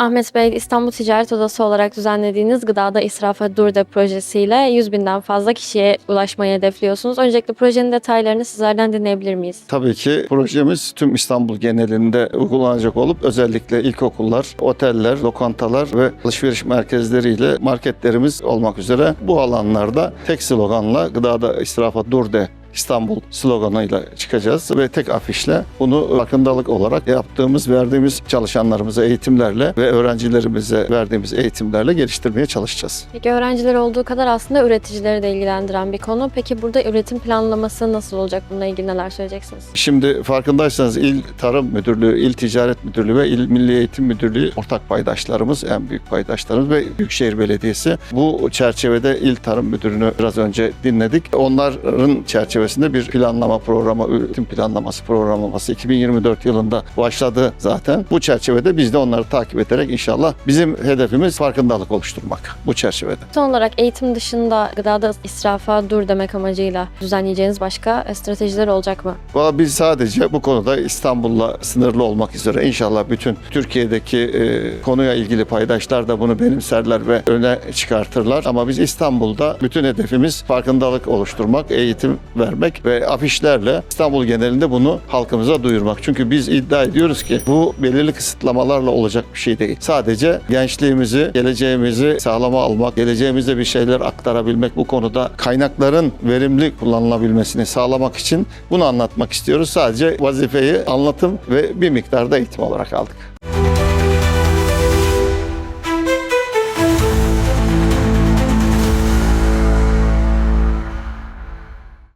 Ahmet Bey, İstanbul Ticaret Odası olarak düzenlediğiniz Gıdada İsrafa Dur De projesiyle 100 binden fazla kişiye ulaşmayı hedefliyorsunuz. Öncelikle projenin detaylarını sizlerden dinleyebilir miyiz? Tabii ki projemiz tüm İstanbul genelinde uygulanacak olup özellikle ilkokullar, oteller, lokantalar ve alışveriş merkezleriyle marketlerimiz olmak üzere bu alanlarda tek sloganla gıdada israfa dur de İstanbul sloganıyla çıkacağız ve tek afişle bunu farkındalık olarak yaptığımız, verdiğimiz çalışanlarımıza eğitimlerle ve öğrencilerimize verdiğimiz eğitimlerle geliştirmeye çalışacağız. Peki öğrenciler olduğu kadar aslında üreticileri de ilgilendiren bir konu. Peki burada üretim planlaması nasıl olacak? Bununla ilgili neler söyleyeceksiniz? Şimdi farkındaysanız İl Tarım Müdürlüğü, İl Ticaret Müdürlüğü ve İl Milli Eğitim Müdürlüğü ortak paydaşlarımız, en büyük paydaşlarımız ve Büyükşehir Belediyesi. Bu çerçevede İl Tarım Müdürünü biraz önce dinledik. Onların çerçevesinde bir planlama programı, üretim planlaması programlaması 2024 yılında başladı zaten. Bu çerçevede biz de onları takip ederek inşallah bizim hedefimiz farkındalık oluşturmak bu çerçevede. Son olarak eğitim dışında gıdada israfa dur demek amacıyla düzenleyeceğiniz başka stratejiler olacak mı? Valla biz sadece bu konuda İstanbul'la sınırlı olmak üzere inşallah bütün Türkiye'deki e, konuya ilgili paydaşlar da bunu benimserler ve öne çıkartırlar. Ama biz İstanbul'da bütün hedefimiz farkındalık oluşturmak, eğitim vermek ve afişlerle İstanbul genelinde bunu halkımıza duyurmak. Çünkü biz iddia ediyoruz ki bu belirli kısıtlamalarla olacak bir şey değil. Sadece gençliğimizi, geleceğimizi sağlama almak, geleceğimize bir şeyler aktarabilmek bu konuda kaynakların verimli kullanılabilmesini sağlamak için bunu anlatmak istiyoruz. Sadece vazifeyi anlatım ve bir miktarda eğitim olarak aldık.